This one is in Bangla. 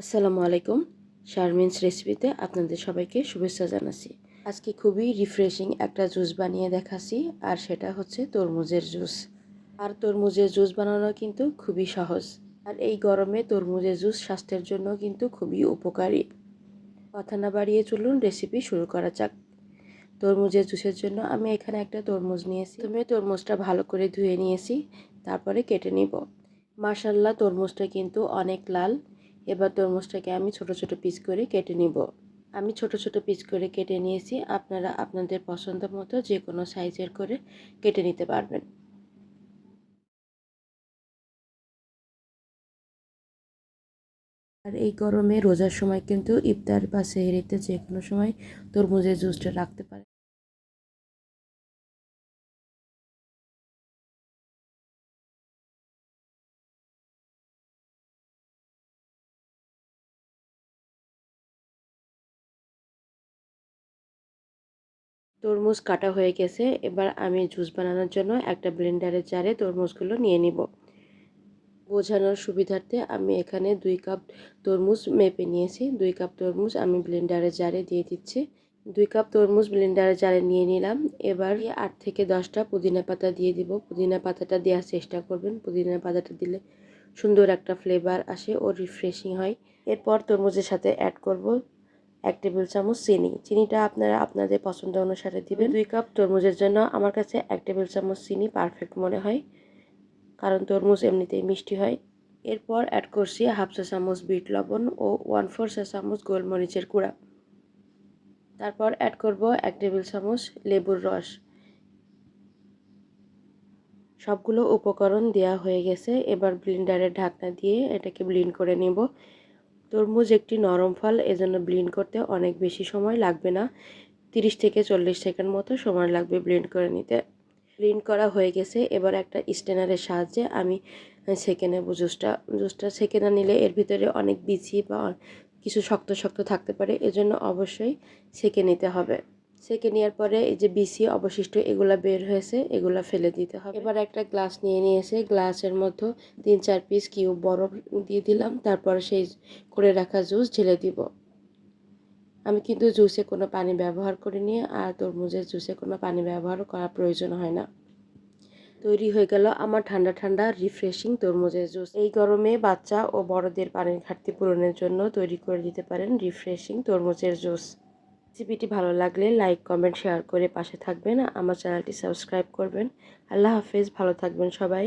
আসসালামু আলাইকুম। শারমিনস রেসিপিতে আপনাদের সবাইকে শুভেচ্ছা জানাচ্ছি। আজকে খুবই রিফ্রেশিং একটা জুস বানিয়ে দেখাচ্ছি, আর সেটা হচ্ছে তরমুজের জুস আর তরমুজের জুস বানানো কিন্তু খুবই সহজ, আর এই গরমে তরমুজের জুস স্বাস্থ্যের জন্য কিন্তু খুবই উপকারী। কথা না বাড়িয়ে চলুন রেসিপি শুরু করা যাক। তরমুজের জুসের জন্য আমি এখানে একটা তরমুজ নিয়েছি। তুমি তরমুজটা ভালো করে ধুয়ে নিয়েছি, তারপরে কেটে নিব। মার্শাল্লাহ তরমুজটা কিন্তু অনেক লাল। এবার তরমুজটাকে আমি ছোট ছোট পিস করে কেটে নিব। আমি ছোট ছোট পিস করে কেটে নিয়েছি, আপনারা আপনাদের পছন্দ মতো যে কোনো সাইজের করে কেটে নিতে পারবেন। আর এই গরমে রোজার সময় কিন্তু ইফতার বা সেহরিতে যে কোনো সময় তরমুজের জুসটা রাখতে পারে তরমুজ কাটা হয়ে গেছে। এবার আমি জুস বানানোর জন্য একটা ব্লেন্ডারের জারে তরমুজগুলো নিয়ে নিব। বোঝানোর সুবিধার্থে আমি এখানে দুই কাপ তরমুজ মেপে নিয়েছি। দুই কাপ তরমুজ আমি ব্লেন্ডারের জারে দিয়ে দিচ্ছি। দুই কাপ তরমুজ ব্লেন্ডারের জারে নিয়ে নিলাম। এবার আট থেকে দশটা পুদিনা পাতা দিয়ে দিব। পুদিনা পাতাটা দেওয়ার চেষ্টা করবেন। পুদিনা পাতাটা দিলে সুন্দর একটা ফ্লেভার আসে ও রিফ্রেশিং হয়। এরপর তরমুজের সাথে অ্যাড করব এক টেবিল চামচ চিনি। চিনিটা আপনারা আপনাদের পছন্দ অনুসারে দিবেন। দুই কাপ তরমুজের জন্য আমার কাছে এক টেবিল চামচ চিনি পারফেক্ট মনে হয়, কারণ তরমুজ এমনিতেই মিষ্টি হয়। এরপর অ্যাড করছি হাফ চা চামচ বিট লবণ ও ওয়ান ফোর চা চামচ গোলমরিচের গুঁড়া। তারপর অ্যাড করব এক টেবিল চামচ লেবুর রস। সবগুলো উপকরণ দেওয়া হয়ে গেছে, এবার ব্লিন্ডারের ঢাকনা দিয়ে এটাকে ব্লিন্ড করে নেব। তরমুজ একটি নরম ফল, এজন্য ব্লিন্ড করতে অনেক বেশি সময় লাগবে না। তিরিশ থেকে চল্লিশ সেকেন্ড মতো সময় লাগবে ব্লেন্ড করে নিতে। ব্লেন্ড করা হয়ে গেছে, এবার একটা স্টেনারের সাহায্যে আমি সেকে নেব জুসটা জুসটা সেকে না নিলে এর ভিতরে অনেক বিচি বা কিছু শক্ত শক্ত থাকতে পারে, এজন্য অবশ্যই সেকে নিতে হবে। সেকে নেওয়ার পরে এই যে বিসি অবশিষ্ট, এগুলা বের হয়েছে, এগুলা ফেলে দিতে হবে। এবার একটা গ্লাস নিয়ে নিয়েছে, গ্লাসের মধ্যে তিন চার পিস কিউব বরফ দিয়ে দিলাম, তারপরে সেই করে রাখা জুস ঢেলে দিব। আমি কিন্তু জুসে কোনো পানি ব্যবহার করিনি আর তরমুজের জুসে কোনো পানি ব্যবহার করা প্রয়োজন হয় না। তৈরি হয়ে গেল আমার ঠান্ডা ঠান্ডা রিফ্রেশিং তরমুজের জুস। এই গরমে বাচ্চা ও বড়দের পানির ঘাটতি পূরণের জন্য তৈরি করে দিতে পারেন রিফ্রেশিং তরমুজের জুস। রেসিপিটি ভালো লাগলে লাইক, কমেন্ট, শেয়ার করে পাশে থাকবেন। আমার চ্যানেলটি সাবস্ক্রাইব করবেন। আল্লাহ হাফেজ, ভালো থাকবেন সবাই।